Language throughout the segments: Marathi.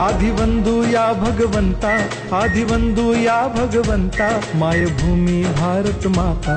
आदिवंदू या भगवंता आदिवंदू या भगवंता मायभूमी भारत माता।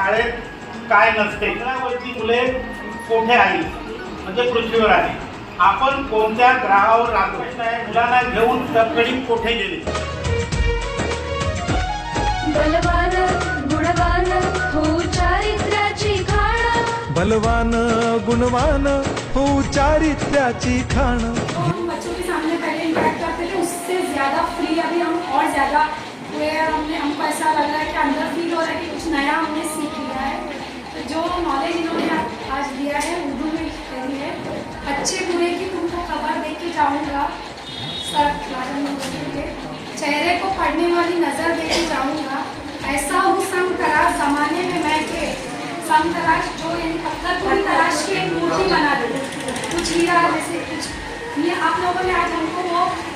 शाळेत काय नसते. मंगळावरची मुले कोठे आली म्हणजे पृथ्वीवर आली आपण कोणत्या ग्रहावर राहतो? मुलांना घेऊन तत्कडी कोठे गेले? बलवान गुणवान हो चारित्र्याची खाण. बलवान गुणवान हो चारित्र्याची खाण. हम बच्चों के सामने पहले इंटरेक्ट करते थे उससे ज़्यादा फ्री अभी हम और ज़्यादा हुए। हमने, हमको ऐसा लग रहा है कि अंदर फील हो रहा है कि कुछ नया हमने सीख लिया है। तो जो नॉलेज इन्होंने आज- दिया है, उर्दू में कही है, अच्छे बुरे की तुमको खबर दे के जाऊँगा। सर के चेहरे को पढ़ने वाली नज़र दे के जाऊँगा। ऐसा हूँ संग तराश जमाने में मैं के संग तराश जो यानी पत्थर को तराश के एक मूर्ति बना दे। कुछ हीरा जैसे कुछ। ये आप लोगों ने आज हमको वो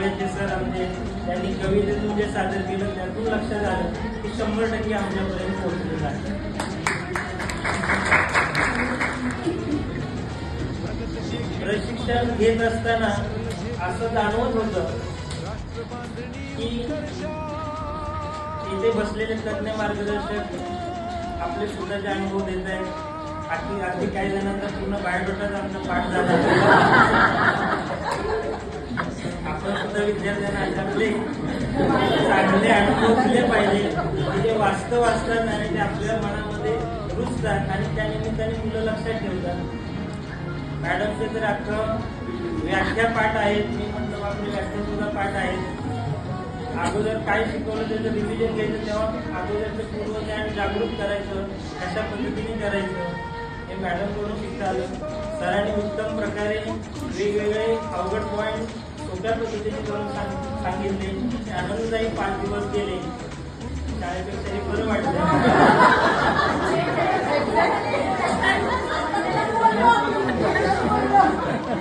सावळेचे सर आमचे त्यांनी कवितेतून जे सादर केलं त्यातून लक्षात आलं की शंभर टक्के आमच्यापर्यंत पोहोचलेलं आहे. प्रशिक्षण घेत असताना असं जाणवत होतं की इथे बसलेले तज्ज्ञ मार्गदर्शक आपले स्वतःचे अनुभव देत आहेत. अगदी अगदी काही जणांचा पूर्ण बायोडोटाचा आमचा पाठ झाला आपण सुद्धा विद्यार्थ्यांना चांगले चांगले पाहिजे. म्हणजे वाचतं वास्तव आणि ते आपल्या मनामध्ये रुजतात आणि त्या निमित्ताने मुलं लक्षात ठेवतात. मॅडमचे तर अख्खं व्याख्या पाठ आहेत. मी म्हटलं आपले व्याख्या सुद्धा पाठ आहेत. अगोदर काय शिकवलं त्याचं रिव्हिजन घ्यायचं तेव्हा अगोदरचं पूर्वज्ञान जागृत करायचं अशा पद्धतीने करायचं. हे मॅडमकडून शिकता आलं. सरांनी उत्तम प्रकारे वेगवेगळे अवघड पॉईंट सोप्या पद्धतीने करून सांग सांगितले. आनंददायी पाच दिवस गेले. शाळेपेक्षा हे बरं वाटलं.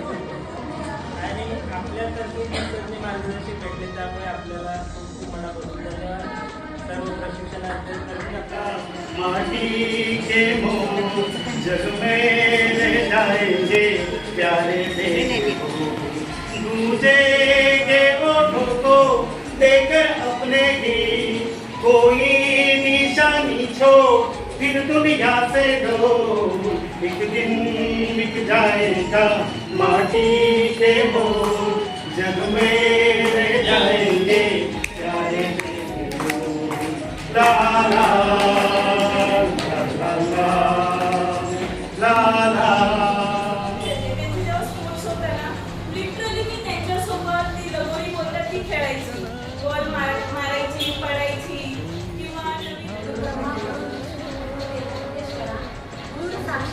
आणि आपल्यासारखे तज्ञ मार्गदर्शक भेटले त्यामुळे आपल्याला खूप खूप मनापासून धन्यवाद सर्व प्रशिक्षणार्थी आपल्याला जग में दूजेंगे ओठों को देकर अपने ही। कोई निशानी छो फिर दुनिया से दो एक दिन बिक जाएगा माटी के मोह जग में रह जाएंगे प्यारे।